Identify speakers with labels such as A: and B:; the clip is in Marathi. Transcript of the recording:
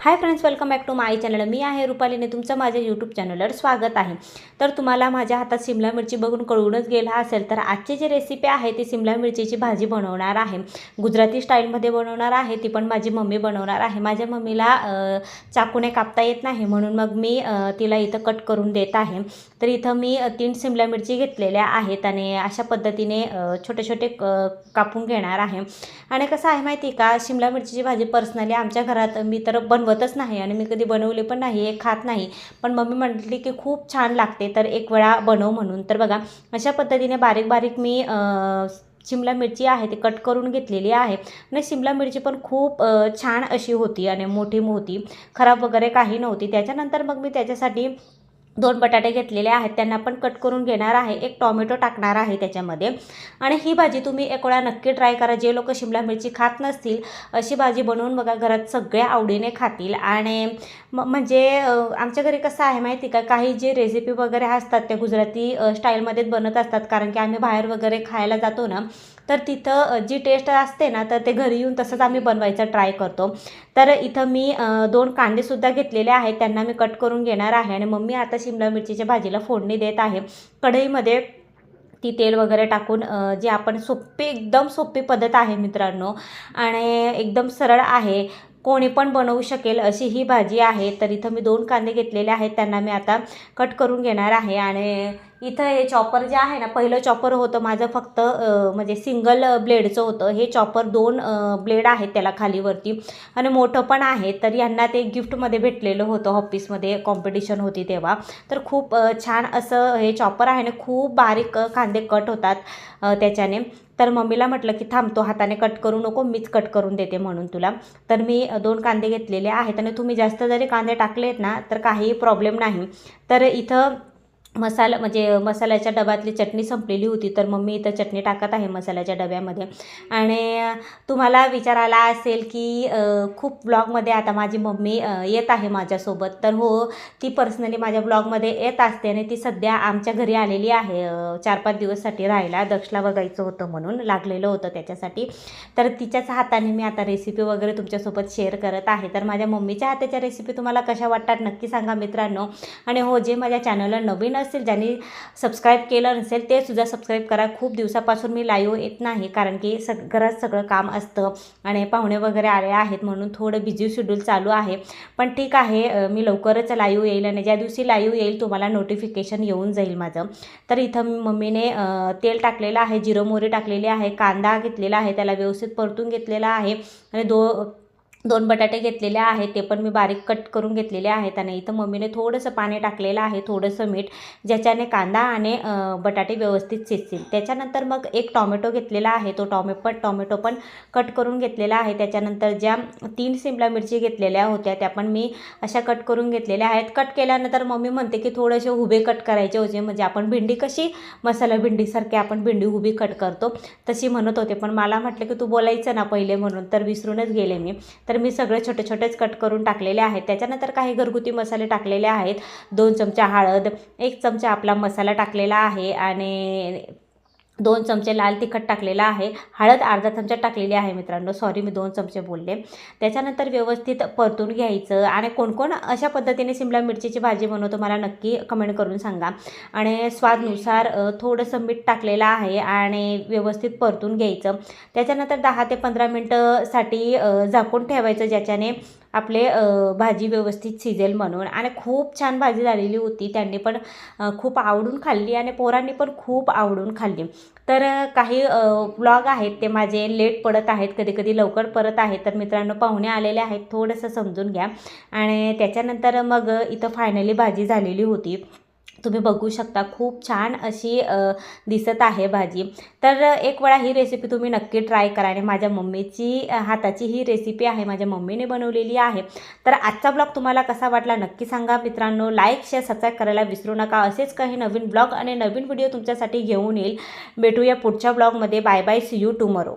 A: Hi friends welcome back to my channel मी आहे रुपालीने तुमचं माझ्या यूट्यूब चॅनलवर स्वागत आहे. तर तुम्हाला माझ्या हातात शिमला मिरची बघून कळूनच गेला असेल तर आजची जी रेसिपी आहे ती शिमला मिरचीची भाजी बनवणार आहे. गुजराती स्टाईलमध्ये बनवणार आहे ती पण माझी मम्मी बनवणार आहे. माझ्या मम्मीला चाकूने कापता येत नाही म्हणून मग मी तिला इथं कट करून देत आहे. तर इथं मी तीन शिमला मिरची घेतलेल्या आहेत आणि अशा पद्धतीने छोटे छोटे क- कापून घेणार आहे. आणि कसं आहे माहिती आहे का शिमला मिरचीची भाजी पर्सनली आमच्या घरात मी तर बनवतच नाही आणि मी कधी बनवले पण नाही हे खात नाही. पण मम्मी म्हटली की खूप छान लागते तर एक वेळा बनव म्हणून. तर बघा अशा पद्धतीने बारीक बारीक मी शिमला मिरची आहे ती कट करून घेतलेली आहे आणि शिमला मिरची पण खूप छान अशी होती आणि मोठी होती खराब वगैरे काही नव्हती. त्याच्यानंतर मग मी त्याच्यासाठी दोन बटाटे घेतलेले आहेत त्यांना पण कट करून घेणार आहे. एक टॉमॅटो टाकणार आहे त्याच्यामध्ये. आणि ही भाजी तुम्ही एक वेळा नक्की ट्राय करा. जे लोक शिमला मिरची खात नसतील अशी भाजी बनवून बघा घरात सगळे आवडीने खातील. आणि म म्हणजे आमच्या घरी कसं आहे माहिती का? काही जे रेसिपी वगैरे असतात त्या गुजराती स्टाईलमध्येच बनत असतात. कारण की आम्ही बाहेर वगैरे खायला जातो ना तर तिथं जी टेस्ट असते ना तर ते घरी येऊन तसंच आम्ही बनवायचं ट्राय करतो. तर इथं मी दोन कांदेसुद्धा घेतलेले आहेत. त्यांना मी कट करून घेणार आहे आणि मम्मी आता शिमला मिरचीच्या भाजीला फोडणी देत आहे. कढईमध्ये ती तेल वगैरे टाकून जी आपण सोपी एकदम सोपी पद्धत आहे मित्रांनो आणि एकदम सरळ आहे. कोणी पण बनवू शकेल अशी ही भाजी आहे. तर इथं मी दोन कांदे घेतलेले आहेत. त्यांना मी आता कट करून घेणार आहे आणि इथं हे चॉपर जे आहे ना पहिलं चॉपर होतं माझं फक्त म्हणजे सिंगल ब्लेडचं होतं. हे चॉपर दोन ब्लेड आहेत त्याला खालीवरती. आणि मोठं पण आहे तर यांना ते गिफ्टमध्ये भेटलेलं होतं ऑफिसमध्ये कॉम्पिटिशन होती तेव्हा. तर खूप छान असं हे चॉपर आहे आणि खूप बारीक कांदे कट होतात त्याच्याने. तर मम्मीला म्हटलं की थांबतो हाताने कट करू नको मीच कट करून देते म्हणून तुला. तर मी दोन कांदे घेतलेले आहेत आणि तुम्ही जास्त जरी कांदे टाकलेत ना तर काही प्रॉब्लेम नाही. तर इथं मसाला म्हणजे मसाल्याच्या डब्यातली चटणी संपलेली होती तर मम्मी इथं चटणी टाकत आहे मसाल्याच्या डब्यामध्ये. आणि तुम्हाला तुम्हाला विचारायला असेल की खूप ब्लॉगमध्ये आता माझी मम्मी येत आहे माझ्यासोबत. तर हो ती पर्सनली माझ्या ब्लॉगमध्ये येत असते आणि ती सध्या आमच्या घरी आलेली आहे. चार पाच दिवससाठी राहायला. दक्षला बघायचं होतं म्हणून लागलेलं होतं त्याच्यासाठी. तर तिच्याच हाताने मी आता रेसिपी वगैरे तुमच्यासोबत शेअर करत आहे. तर माझ्या मम्मीच्या हाताच्या रेसिपी तुम्हाला कशा वाटतात नक्की सांगा मित्रांनो. आणि हो जे माझ्या चॅनलला नवीन असेल ज्यांनी सबस्क्राईब केलं नसेल ते सुद्धा सबस्क्राईब करा. खूप दिवसापासून मी लाईव्ह येत नाही कारण की सग घरात सगळं काम असतं आणि पाहुणे वगैरे आले आहेत म्हणून थोडं बिझी शेड्यूल चालू आहे. पण ठीक आहे मी लवकरच लाईव्ह येईल आणि ज्या दिवशी लाईव्ह येईल तुम्हाला नोटिफिकेशन येऊन जाईल माझं. तर इथं मम्मीने तेल टाकलेलं आहे जिरं मोहरी टाकलेली आहे कांदा घेतलेला आहे त्याला व्यवस्थित परतून घेतलेला आहे आणि दो दोन बटाटे घेतलेले आहेत ते पण मी बारीक कट करून घेतलेले आहेत आणि इथं मम्मीने थोडंसं पाणी टाकलेलं आहे थोडंसं मीठ ज्याच्याने कांदा आणि बटाटे व्यवस्थित शिजतील. त्याच्यानंतर मग एक टॉमॅटो घेतलेला आहे तो टॉमे पण टॉमॅटो पण कट करून घेतलेला आहे. त्याच्यानंतर ज्या तीन शिमला मिरची घेतलेल्या होत्या त्या पण मी अशा कट करून घेतलेल्या आहेत. कट केल्यानंतर मम्मी म्हणते की थोडेसे उभे कट करायचे होते म्हणजे आपण भेंडी कशी मसाला भेंडीसारखी आपण भेंडी उभी कट करतो तशी म्हणत होते. पण मला म्हटलं की तू बोलायचं ना पहिले म्हणून तर विसरूनच गेले मी. तर मी सगळे छोटे छोटेच कट करून टाकलेले आहेत. त्याच्यानंतर काही घरगुती मसाले टाकलेले आहेत. दोन चमचा हळद एक चमचा आपला मसाला टाकलेला आहे आणि दोन चमचे लाल तिखट टाकलेला आहे. हळद अर्धा चमचा टाकलेली आहे मित्रांनो. सॉरी मी दोन चमचे बोलले. त्याच्यानंतर व्यवस्थित परतून घ्यायचं आणि कोण कोण अशा पद्धतीने शिमला मिरचीची भाजी बनवतो मला नक्की कमेंट करून सांगा. आणि स्वादनुसार थोडंसं मीठ टाकलेलं आहे आणि व्यवस्थित परतून घ्यायचं. त्याच्यानंतर दहा ते पंधरा मिनटंसाठी झाकून ठेवायचं ज्याच्याने आपले भाजी व्यवस्थित शिजेल म्हणून. आणि खूप छान भाजी झालेली होती. त्यांनी पण खूप आवडून खाल्ली आणि पोरांनी पण खूप आवडून खाल्ली. तर काही ब्लॉग आहेत ते माझे. लेट पडत आहेत. कधी कधी लवकर परत आहेत. तर मित्रांनो पाहुणे आलेले आहेत. थोडंसं समजून घ्या. आणि त्याच्यानंतर मग इथं फायनली भाजी झालेली होती. तुम्ही बघू शकता खूप छान अशी दिसत आहे भाजी. तर एक वेळा ही रेसिपी तुम्ही नक्की ट्राय करा आणि माझ्या मम्मीची हाताची ही रेसिपी आहे माझ्या मम्मीने बनवलेली आहे. तर आजचा ब्लॉग तुम्हाला कसा वाटला नक्की सांगा मित्रांनो. लाईक शेअर सबस्क्राईब करायला विसरू नका. असेच काही नवीन ब्लॉग आणि नवीन व्हिडिओ तुमच्यासाठी घेऊन येईल. भेटूया पुढच्या ब्लॉगमध्ये bye bye see you tomorrow